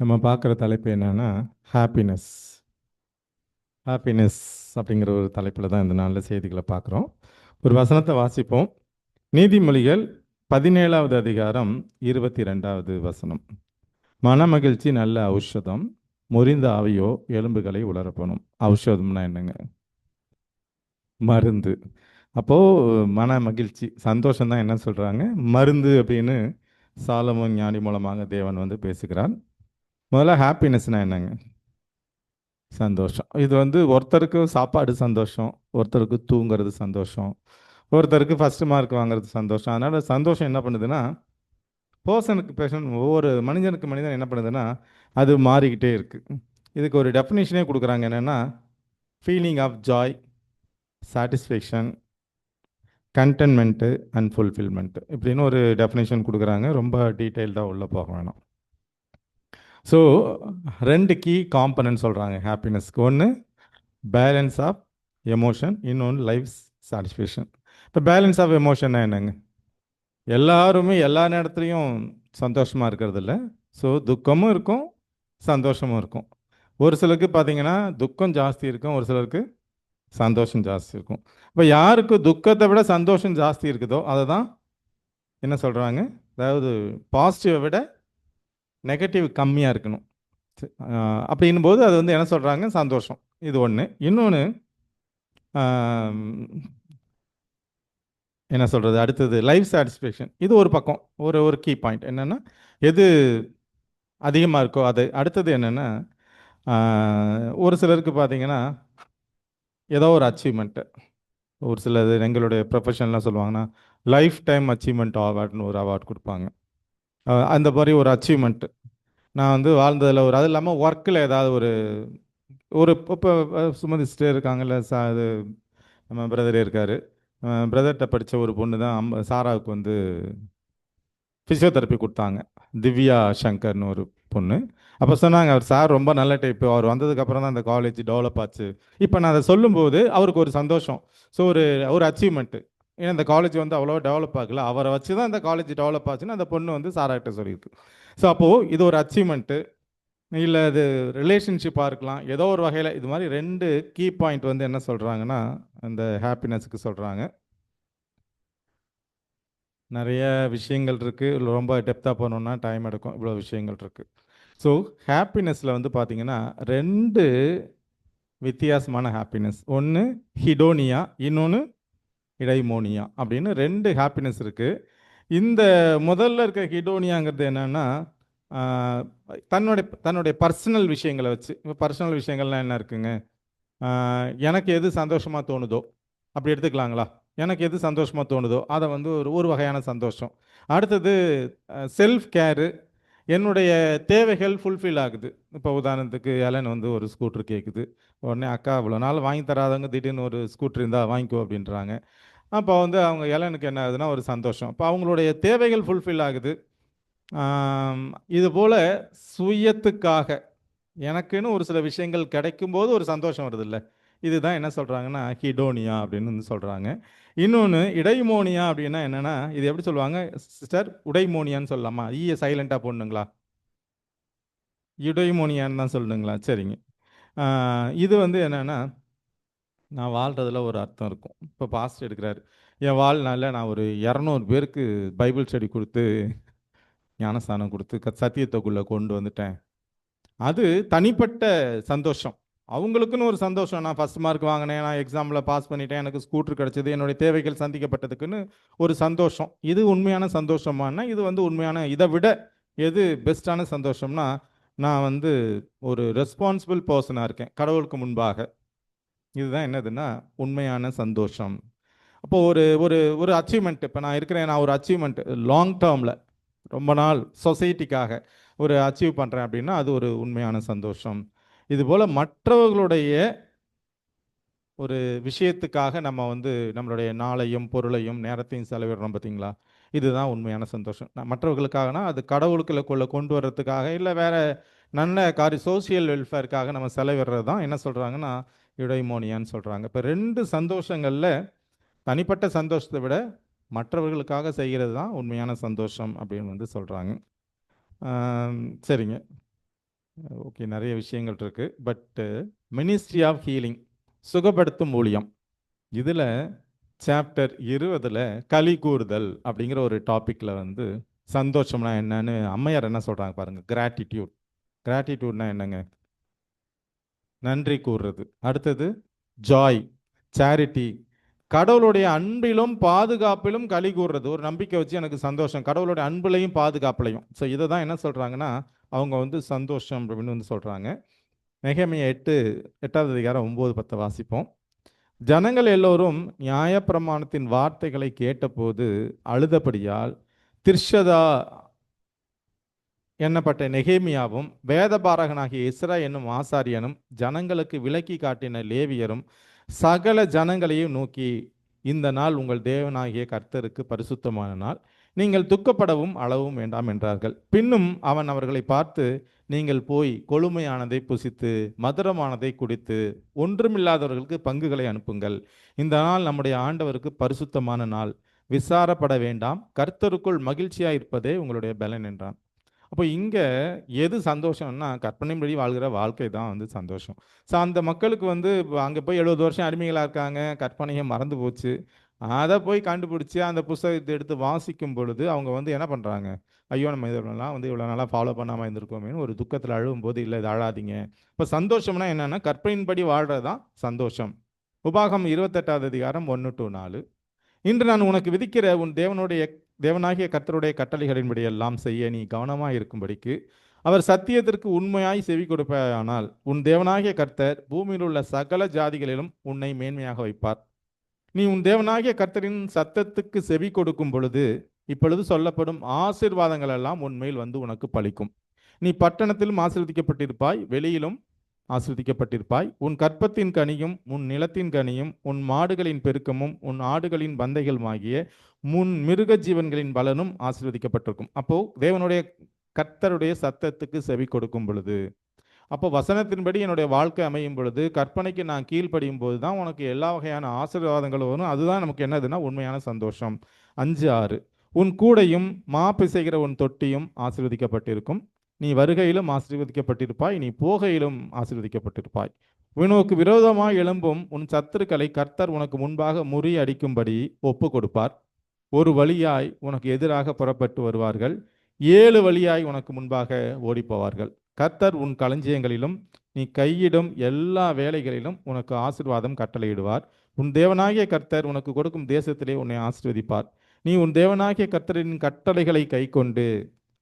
நம்ம பார்க்குற தலைப்பு என்னென்னா ஹாப்பினஸ் ஹாப்பினஸ் அப்படிங்கிற ஒரு தலைப்பில் தான் இந்த நாளில் செய்திகளை பார்க்குறோம். ஒரு வசனத்தை வாசிப்போம். நீதிமொழிகள் பதினேழாவது அதிகாரம் இருபத்தி ரெண்டாவது வசனம். மனமகிழ்ச்சி நல்ல ஔஷதம் முறிந்த ஆவியோ எலும்புகளை உலரப்பணும். ஔஷதம்னா என்னங்க? மருந்து. அப்போது மன மகிழ்ச்சி சந்தோஷம் தான் என்ன சொல்கிறாங்க மருந்து அப்படின்னு சாலமோன் ஞானி மூலமாக தேவன் வந்து பேசுகிறார். முதல்ல ஹாப்பினஸ்னால் என்னங்க? சந்தோஷம். இது வந்து ஒருத்தருக்கு சாப்பாடு சந்தோஷம் ஒருத்தருக்கு தூங்குறது சந்தோஷம் ஒருத்தருக்கு ஃபஸ்ட்டு மார்க் வாங்குறது சந்தோஷம். அதனால் சந்தோஷம் என்ன பண்ணுதுன்னா பர்சனுக்கு பேஷன் ஒவ்வொரு மனிதனுக்கு மனிதன் என்ன பண்ணுதுன்னா அது மாறிக்கிட்டே இருக்குது இதுக்கு ஒரு டெஃபினேஷனே கொடுக்குறாங்க என்னென்னா feeling of joy satisfaction contentment and fulfilment இப்படின்னு ஒரு டெஃபினேஷன் கொடுக்குறாங்க. ரொம்ப டீட்டெயில்டாக உள்ளே போக வேணாம். ஸோ ரெண்டு கீ காம்பனன்ட் சொல்கிறாங்க ஹாப்பினஸ்க்கு ஒன்று பேலன்ஸ் ஆஃப் எமோஷன் இன்னொன்று லைஃப் சாட்டிஸ்ஃபேக்ஷன் இப்போ பேலன்ஸ் ஆஃப் எமோஷன்னா என்னங்க? எல்லாருமே எல்லா நேரத்துலையும் சந்தோஷமாக இருக்கிறது இல்லை. ஸோ துக்கமும் இருக்கும் சந்தோஷமும் இருக்கும். ஒரு சிலருக்கு பார்த்தீங்கன்னா துக்கம் ஜாஸ்தி இருக்கும். ஒரு சிலருக்கு சந்தோஷம் ஜாஸ்தி இருக்கும். இப்போ யாருக்கு துக்கத்தை விட சந்தோஷம் ஜாஸ்தி இருக்குதோ அதை தான் என்ன சொல்கிறாங்க அதாவது பாசிட்டிவை விட நெகட்டிவ் கம்மியாக இருக்கணும். சரி, அப்படின்னும் போது அது வந்து என்ன சொல்கிறாங்க சந்தோஷம். இது ஒன்று இன்னொன்று என்ன சொல்கிறது அடுத்தது லைஃப் சாட்டிஸ்ஃபேக்ஷன் இது ஒரு பக்கம். ஒரு ஒரு கீ பாயிண்ட் என்னென்னா எது அதிகமாக இருக்கோ அது. அடுத்தது என்னென்னா ஒரு சிலருக்கு பார்த்தீங்கன்னா ஏதோ ஒரு அச்சீவ்மெண்ட்டு ஒரு சிலது எங்களுடைய ப்ரொஃபஷன்லாம் சொல்லுவாங்கன்னா லைஃப் டைம் அச்சீவ்மெண்ட் அவார்டுன்னு ஒரு அவார்ட் கொடுப்பாங்க. அந்த மாதிரி ஒரு அச்சீவ்மெண்ட்டு நான் வந்து வாழ்ந்ததில் ஒரு அது இல்லாமல் ஒர்க்கில் ஏதாவது ஒரு ஒரு இப்போ சுமதி சிஸ்டர் இருக்காங்கல்ல சா இது நம்ம பிரதரே இருக்கார். பிரதர்கிட்ட படித்த ஒரு பொண்ணு தான் அம் சாராவுக்கு வந்து ஃபிசியோதெரப்பி கொடுத்தாங்க. திவ்யா சங்கர்னு ஒரு பொண்ணு. அப்போ சொன்னாங்க அவர் சார் ரொம்ப நல்ல டைப்பு அவர் வந்ததுக்கப்புறம் தான் அந்த காலேஜ் டெவலப் ஆச்சு. இப்போ நான் அதை சொல்லும்போது அவருக்கு ஒரு சந்தோஷம். ஸோ ஒரு ஒரு அச்சீவ்மெண்ட்டு ஏன்னா இந்த காலேஜ் வந்து அவ்வளோ டெவலப் ஆகல. அவரை வச்சு தான் இந்த காலேஜ் டெவலப் ஆச்சுன்னு அந்த பொண்ணு வந்து சாராகிட்ட சொல்லியிருக்கு. ஸோ அப்போது இது ஒரு அச்சீவ்மெண்ட்டு இல்லை அது ரிலேஷன்ஷிப்பாக இருக்கலாம். ஏதோ ஒரு வகையில் இது மாதிரி ரெண்டு கீ பாயிண்ட் வந்து என்ன சொல்கிறாங்கன்னா அந்த ஹாப்பினஸ்க்கு சொல்கிறாங்க நிறைய விஷயங்கள் இருக்குது ரொம்ப டெப்த்தாக போகணுன்னா டைம் எடுக்கும். இவ்வளோ விஷயங்கள் இருக்குது ஸோ ஹாப்பினஸில் வந்து பார்த்தீங்கன்னா ரெண்டு வித்தியாசமான ஹாப்பினஸ் ஒன்று ஹிடோனியா இன்னொன்று இடைமோனியா அப்படின்னு ரெண்டு ஹாப்பினஸ் இருக்குது இந்த முதல்ல இருக்க ஹிடோனியாங்கிறது என்னென்னா தன்னுடைய தன்னுடைய பர்சனல் விஷயங்களை வச்சு. இப்போ பர்சனல் விஷயங்கள்லாம் என்ன இருக்குங்க? எனக்கு எது சந்தோஷமாக தோணுதோ அப்படி எடுத்துக்கலாங்களா? எனக்கு எது சந்தோஷமாக தோணுதோ அதை வந்து ஒரு ஒரு வகையான சந்தோஷம். அடுத்தது செல்ஃப் கேரு என்னுடைய தேவைகள் ஃபுல்ஃபில் ஆகுது. இப்போ உதாரணத்துக்கு எலன் வந்து ஒரு ஸ்கூட்ரு கேட்குது உடனே அக்கா இவ்வளோ நாள் வாங்கி தராதவங்க திடீர்னு ஒரு ஸ்கூட்ரு இருந்தால் வாங்கிக்கோ அப்படின்றாங்க. அப்போ வந்து அவங்க எலனுக்கு என்ன ஆகுதுன்னா ஒரு சந்தோஷம். இப்போ அவங்களுடைய தேவைகள் ஃபுல்ஃபில் ஆகுது. இதுபோல் இது போல் சுயத்துக்காக எனக்குன்னு ஒரு சில விஷயங்கள் கிடைக்கும்போது ஒரு சந்தோஷம் வருது இல்லை இதுதான் என்ன சொல்கிறாங்கன்னா ஹிடோனியா அப்படின்னு வந்து சொல்கிறாங்க இன்னொன்று இடைமோனியா அப்படின்னா என்னென்னா இது எப்படி சொல்லுவாங்க? சிஸ்டர் உடைமோனியான்னு சொல்லலாமா? ஈய சைலண்ட்டாக போடணுங்களா? இடைமோனியான்னு தான் சொல்லணுங்களா? சரிங்க. இது வந்து என்னென்னா நான் வாழ்கிறதுல ஒரு அர்த்தம் இருக்கும். இப்போ பாஸ்ட் எடுக்கிறாரு என் வாழ்நாளில் நான் ஒரு இரநூறு பேருக்கு பைபிள் ஸ்டடி கொடுத்து ஞானஸ்தானம் கொடுத்து க சத்தியத்துக்குள்ளே கொண்டு வந்துட்டேன். அது தனிப்பட்ட சந்தோஷம். அவங்களுக்குன்னு ஒரு சந்தோஷம். நான் ஃபஸ்ட் மார்க் வாங்கினேன் நான் எக்ஸாமில் பாஸ் பண்ணிட்டேன் எனக்கு ஸ்கூட்டர் கிடச்சிது என்னுடைய தேவைகள் சந்திக்கப்பட்டதுக்குன்னு ஒரு சந்தோஷம். இது உண்மையான சந்தோஷமானா இது வந்து உண்மையான இதை விட எது பெஸ்ட்டான சந்தோஷம்னா நான் வந்து ஒரு ரெஸ்பான்சிபிள் பர்சனாக இருக்கேன் கடவுளுக்கு முன்பாக. இதுதான் என்னதுன்னா உண்மையான சந்தோஷம். அப்போது ஒரு ஒரு ஒரு அச்சீவ்மெண்ட் இப்போ நான் இருக்கிறேன் நான் ஒரு அச்சீவ்மெண்ட் லாங் டேர்மில் ரொம்ப நாள் சொசைட்டிக்காக ஒரு அச்சீவ் பண்ணுறேன் அப்படின்னா அது ஒரு உண்மையான சந்தோஷம். இதுபோல் மற்றவர்களுடைய ஒரு விஷயத்துக்காக நம்ம வந்து நம்மளுடைய நாளையும் பொருளையும் நேரத்தையும் செலவிடுறோம் பார்த்தீங்களா? இதுதான் உண்மையான சந்தோஷம். நான் மற்றவர்களுக்காகனா அது கடவுளுக்குள்ள கொண்டு வர்றதுக்காக இல்லை வேற நல்ல காரி சோசியல் வெல்ஃபேருக்காக நம்ம செலவிடுறது தான் என்ன சொல்கிறாங்கன்னா இடைமோனியான்னு சொல்கிறாங்க இப்போ ரெண்டு சந்தோஷங்களில் தனிப்பட்ட சந்தோஷத்தை விட மற்றவர்களுக்காக செய்கிறது தான் உண்மையான சந்தோஷம் அப்படின்னு வந்து சொல்கிறாங்க சரிங்க. ஓகே நிறைய விஷயங்கள் இருக்குது பட்டு மினிஸ்ட்ரி ஆஃப் ஹீலிங் சுகப்படுத்தும் ஊழியம். இதில் சாப்டர் இருபதில் களி கூறுதல் அப்படிங்கிற ஒரு டாப்பிக்கில் வந்து சந்தோஷம்னா என்னன்னு அம்மையார் என்ன சொல்கிறாங்க பாருங்கள் கிராட்டிடியூட் கிராட்டிடியூட்னா என்னங்க? நன்றி கூறுறது. அடுத்தது ஜாய் சேரிட்டி கடவுளுடைய அன்பிலும் பாதுகாப்பிலும் களி கூறுறது. ஒரு நம்பிக்கை வச்சு எனக்கு சந்தோஷம். கடவுளுடைய அன்புலையும் பாதுகாப்புலையும். ஸோ இதை தான் என்ன சொல்கிறாங்கன்னா அவங்க வந்து சந்தோஷம் அப்படின்னு வந்து சொல்கிறாங்க நெகமைய எட்டு எட்டாவது அதிகாரம் ஒம்பது பத்தை வாசிப்போம். ஜனங்கள் எல்லோரும் நியாயப்பிரமாணத்தின் வார்த்தைகளை கேட்டபோது அழுதபடியால் திர்ஷதா எண்ணப்பட்ட நெகேமியாவும் வேதபாரகனாகிய இஸ்ரா என்னும் ஆசாரியனும் ஜனங்களுக்கு விலக்கி காட்டின லேவியரும் சகல ஜனங்களையும் நோக்கி இந்த நாள் உங்கள் தேவனாகிய கர்த்தருக்கு பரிசுத்தமான நாள் நீங்கள் துக்கப்படவும் அளவும் வேண்டாம் என்றார்கள். பின்னும் அவன் அவர்களை பார்த்து நீங்கள் போய் கொழுமையானதை புசித்து மதுரமானதை குடித்து ஒன்றுமில்லாதவர்களுக்கு பங்குகளை அனுப்புங்கள். இந்த நாள் நம்முடைய ஆண்டவருக்கு பரிசுத்தமான நாள். விசாரப்பட வேண்டாம். கர்த்தருக்குள் மகிழ்ச்சியாக இருப்பதே உங்களுடைய பலன் என்றான். அப்போ இங்கே எது சந்தோஷம்னா கற்பனைப்படி வாழ்கிற வாழ்க்கை தான் வந்து சந்தோஷம். ஸோ அந்த மக்களுக்கு வந்து அங்கே போய் எழுபது வருஷம் அடிமைகளாக இருக்காங்க கற்பனையை மறந்து போச்சு. அதை போய் கண்டுபிடிச்சி அந்த புஸ்தகத்தை எடுத்து வாசிக்கும் பொழுது அவங்க வந்து என்ன பண்ணுறாங்க ஐயோ நம்ம இதெல்லாம் வந்து இவ்வளோ நாளாக ஃபாலோ பண்ணாமல் இருந்திருக்கோமேனு ஒரு துக்கத்தில் அழுவும் போது இல்லை இது அழாதீங்க இப்போ சந்தோஷம்னா என்னென்னா கற்பனையின்படி வாழ்கிறது தான் சந்தோஷம். உபாகம் இருபத்தெட்டாவது அதிகாரம் ஒன்று டு நாலு. இன்று நான் உனக்கு விதிக்கிற உன் தேவனுடைய தேவனாகிய கர்த்தருடைய கட்டளைகளின்படி எல்லாம் செய்ய நீ கவனமாக இருக்கும்படிக்கு அவர் சத்தியத்திற்கு உண்மையாய் செவி கொடுப்பாயானால் உன் தேவனாகிய கர்த்தர் பூமியில் உள்ள சகல ஜாதிகளிலும் உன்னை மேன்மையாக வைப்பார். நீ உன் தேவனாகிய கர்த்தரின் சத்தத்துக்கு செவி கொடுக்கும் பொழுது இப்பொழுது சொல்லப்படும் ஆசிர்வாதங்கள் எல்லாம் உன்மேல் வந்து உனக்கு பலிக்கும். நீ பட்டணத்திலும் ஆசிர்வதிக்கப்பட்டிருப்பாய் வெளியிலும் ஆசிர்வதிக்கப்பட்டிருப்பாய். உன் கற்பத்தின் கனியும் உன் நிலத்தின் கனியும் உன் மாடுகளின் பெருக்கமும் உன் ஆடுகளின் பந்தைகளுமாகிய முன் மிருக ஜீவன்களின் பலனும் ஆசிர்வதிக்கப்பட்டிருக்கும். அப்போ தேவனுடைய கர்த்தருடைய சத்தத்துக்கு செவி கொடுக்கும் பொழுது அப்போ வசனத்தின்படி என்னுடைய வாழ்க்கை அமையும் பொழுது கற்பனைக்கு நான் கீழ்ப்படியும் போது தான் உனக்கு எல்லா வகையான ஆசீர்வாதங்களும் வரும். அதுதான் நமக்கு என்னதுன்னா உண்மையான சந்தோஷம். அஞ்சு ஆறு. உன் கூடையும் மா பிசைகிற உன் தொட்டியும் ஆசீர்வதிக்கப்பட்டிருக்கும். நீ வருகையிலும் ஆசீர்வதிக்கப்பட்டிருப்பாய் நீ போகையிலும் ஆசீர்வதிக்கப்பட்டிருப்பாய். உனக்கு விரோதமாய் எழும்பும் உன் சத்துருக்களை கர்த்தர் உனக்கு முன்பாக முறியடிக்கும்படி ஒப்பு கொடுப்பார் ஒரு வழியாய் உனக்கு எதிராக புறப்பட்டு வருவார்கள். ஏழு வழியாய் உனக்கு முன்பாக ஓடிப்போவார்கள். கர்த்தர் உன் களஞ்சியங்களிலும் நீ கையிடும் எல்லா வேலைகளிலும் உனக்கு ஆசீர்வாதம் கட்டளையிடுவார். உன் தேவனாகிய கர்த்தர் உனக்கு கொடுக்கும் தேசத்திலே உன்னை ஆசீர்வதிப்பார். நீ உன் தேவனாகிய கர்த்தரின் கட்டளைகளை கைக்கொண்டு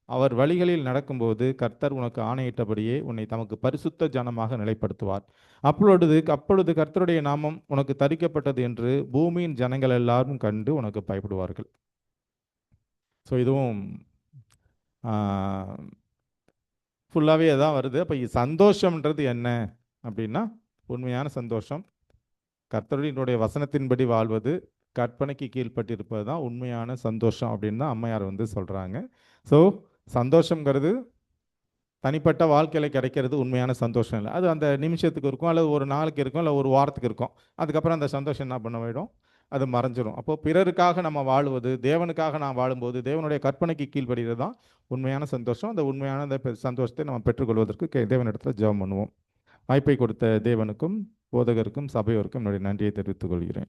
அவர் வழிகளில் நடக்கும்போது கர்த்தர் உனக்கு ஆணையிட்டபடியே உன்னை தமக்கு பரிசுத்த ஜனமாக நிலைப்படுத்துவார். அப்பொழுது அப்பொழுது கர்த்தருடைய நாமம் உனக்கு தரிக்கப்பட்டது என்று பூமியின் ஜனங்கள் எல்லாரும் கண்டு உனக்கு பயப்படுவார்கள். ஸோ இதுவும் ஃபுல்லாகவே தான் வருது. அப்போ சந்தோஷம்ன்றது என்ன? அப்படின்னா உண்மையான சந்தோஷம். கர்த்தருடைய வசனத்தின்படி வாழ்வது கற்பனைக்கு கீழ்ப்பட்டிருப்பது தான் உண்மையான சந்தோஷம் அப்படின்னு தான் அம்மையார் வந்து சொல்கிறாங்க ஸோ சந்தோஷங்கிறது தனிப்பட்ட வாழ்க்கையில் கிடைக்கிறது உண்மையான சந்தோஷம் இல்லை. அது அந்த நிமிஷத்துக்கு இருக்கும் அல்லது ஒரு நாளுக்கு இருக்கும் இல்லை ஒரு வாரத்துக்கு இருக்கும். அதுக்கப்புறம் அந்த சந்தோஷம் என்ன பண்ண போயிடும்? அது மறைஞ்சிடும் அப்போது பிறருக்காக நம்ம வாழுவது தேவனுக்காக நான் வாழும்போது தேவனுடைய கற்பனைக்கு கீழ்ப்படுகிறது தான் உண்மையான சந்தோஷம். அந்த உண்மையான அந்த பெ- சந்தோஷத்தை நம்ம பெற்றுக்கொள்வதற்கு கே- தேவனிடத்தில் ஜெபம் பண்ணுவோம். வாய்ப்பை கொடுத்த தேவனுக்கும் போதகருக்கும் சபையோருக்கும் என்னுடைய நன்றியை தெரிவித்துக் கொள்கிறேன்.